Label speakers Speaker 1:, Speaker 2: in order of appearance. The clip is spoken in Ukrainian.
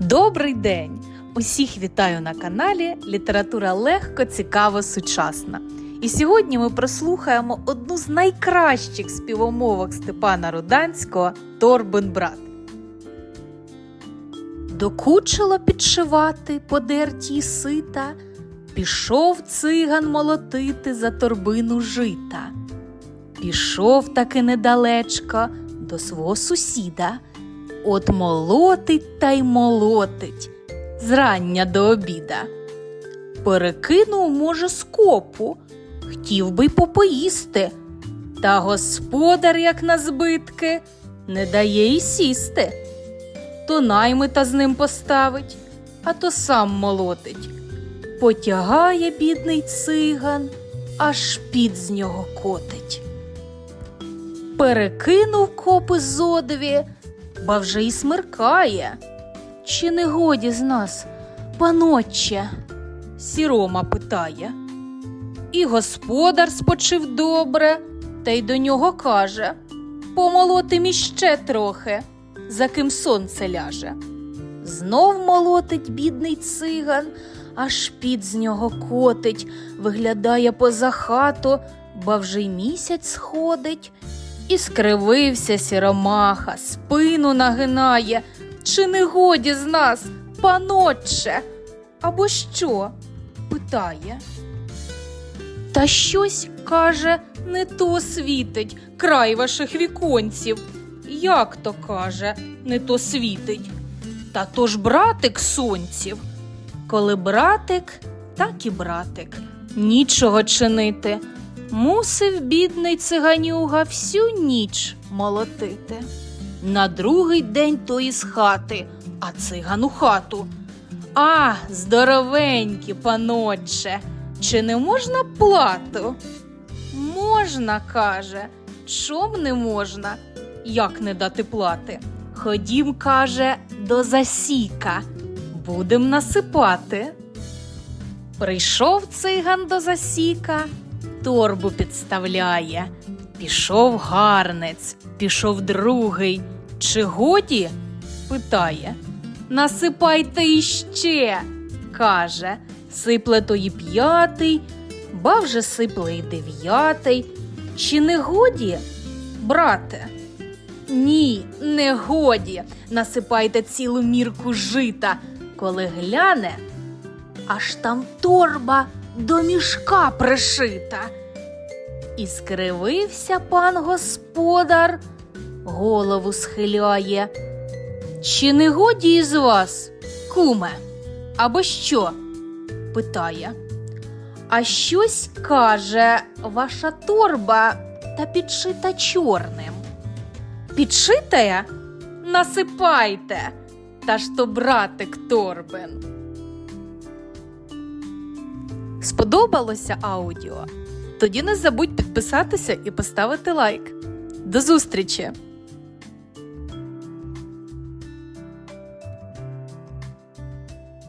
Speaker 1: Добрий день! Усіх вітаю на каналі Література легко, цікаво, сучасна. І сьогодні ми прослухаємо одну з найкращих співомовок Степана Руданського Торбин брат. Докучило підшивати подерті сита, пішов циган молотити за торбину жита. Пішов таки недалечко до свого сусіда. От молотить та й молотить зрання до обіда. Перекинув, може, скопу, хотів би й попоїсти. Та господар, як на збитки, не дає й сісти. То наймита з ним поставить, а то сам молотить. Потягає бідний циган, аж під з нього котить. Перекинув копи зодові, ба вже й смеркає. Чи не годі з нас, панотче? Сірома питає. І господар спочив добре, та й до нього каже Помолотим іще трохи, за ким сонце ляже. Знов молотить бідний циган, аж під з нього котить, виглядає поза хату, ба вже й місяць сходить. І скривився сіромаха, спину нагинає. Чи не годі з нас, панотче? Або що? питає. Та щось, каже, не то світить край ваших віконців. Як то каже, не то світить? Та то ж братик сонців. Коли братик, так і братик. Нічого чинити. Мусив бідний циганюга всю ніч молотити. На другий день то із хати, а циган у хату. А, здоровенькі, панотче, чи не можна плату? Можна, каже. Чом не можна? Як не дати плати? Ходім, каже, до засіка. Будем насипати. Прийшов циган до засіка, торбу підставляє. Пішов гарнець, пішов другий. Чи годі? питає. Насипайте іще, каже. Сипле то і п'ятий, ба вже сипле і дев'ятий. Чи не годі, брате? Ні, не годі. Насипайте цілу мірку жита, коли гляне, аж там торба до мішка пришита. І скривився пан господар, голову схиляє. Чи не годі із вас, куме, або що? питає. А щось каже ваша торба та підшита чорним. Підшитая? Насипайте, та ж то братик торбин. Сподобалося аудіо? Тоді не забудь підписатися і поставити лайк. До зустрічі!